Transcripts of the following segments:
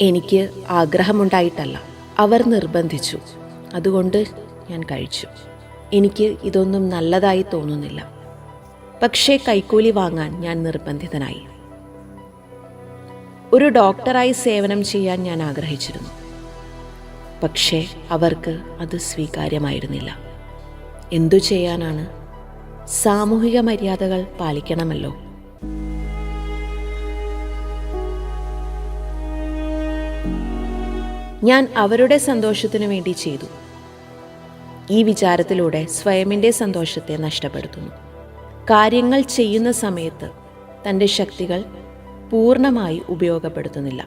എനിക്ക് ആഗ്രഹമുണ്ടായിട്ടല്ല. അവർ നിർബന്ധിച്ചു. അതുകൊണ്ട് ഞാൻ കഴിച്ചു. എനിക്ക് ഇതൊന്നും നല്ലതായി തോന്നുന്നില്ല. പക്ഷേ കൈക്കൂലി വാങ്ങാൻ ഞാൻ നിർബന്ധിതനായി. ഒരു ഡോക്ടറായി സേവനം ചെയ്യാൻ ഞാൻ ആഗ്രഹിച്ചിരുന്നു. പക്ഷേ അവർക്ക് അത് സ്വീകാര്യമായിരുന്നില്ല. എന്തു ചെയ്യാനാണ്? സാമൂഹിക മര്യാദകൾ പാലിക്കണമല്ലോ. ഞാൻ അവരുടെ സന്തോഷത്തിനു വേണ്ടി ചെയ്തു. ഈ വിചാരത്തിലൂടെ സ്വയമിന്റെ സന്തോഷത്തെ നഷ്ടപ്പെടുത്തുന്നു. കാര്യങ്ങൾ ചെയ്യുന്ന സമയത്ത് തന്റെ ശക്തികൾ പൂർണമായി ഉപയോഗപ്പെടുത്തുന്നില്ല.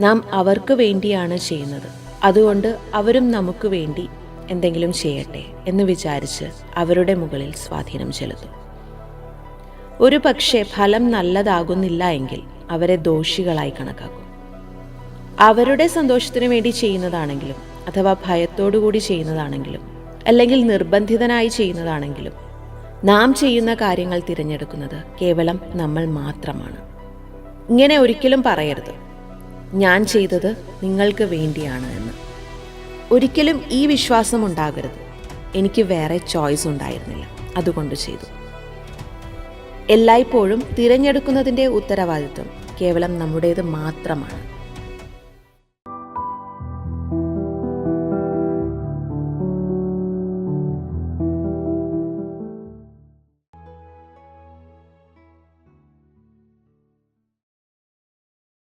നാം അവർക്ക് വേണ്ടിയാണ് ചെയ്യുന്നത്. അതുകൊണ്ട് അവരും നമുക്ക് വേണ്ടി എന്തെങ്കിലും ചെയ്യട്ടെ എന്ന് വിചാരിച്ച് അവരുടെ മുകളിൽ സ്വാധീനം ചെലുത്തും. ഒരു പക്ഷേ ഫലം നല്ലതാകുന്നില്ല എങ്കിൽ അവരെ ദോഷികളായി കണക്കാക്കും. അവരുടെ സന്തോഷത്തിന് വേണ്ടി ചെയ്യുന്നതാണെങ്കിലും അഥവാ ഭയത്തോടുകൂടി ചെയ്യുന്നതാണെങ്കിലും അല്ലെങ്കിൽ നിർബന്ധിതനായി ചെയ്യുന്നതാണെങ്കിലും നാം ചെയ്യുന്ന കാര്യങ്ങൾ തിരഞ്ഞെടുക്കുന്നത് കേവലം നമ്മൾ മാത്രമാണ്. ഇങ്ങനെ ഒരിക്കലും പറയരുത്. ഞാൻ ചെയ്തത് നിങ്ങൾക്ക് വേണ്ടിയാണ് എന്ന്. ഒരിക്കലും ഈ വിശ്വാസം ഉണ്ടാകരുത്. എനിക്ക് വേറെ ചോയ്സ് ഉണ്ടായിരുന്നില്ല. അതുകൊണ്ട് ചെയ്തു. എല്ലായ്പ്പോഴും തിരഞ്ഞെടുക്കുന്നതിന്റെ ഉത്തരവാദിത്വം കേവലം നമ്മുടേത് മാത്രമാണ്.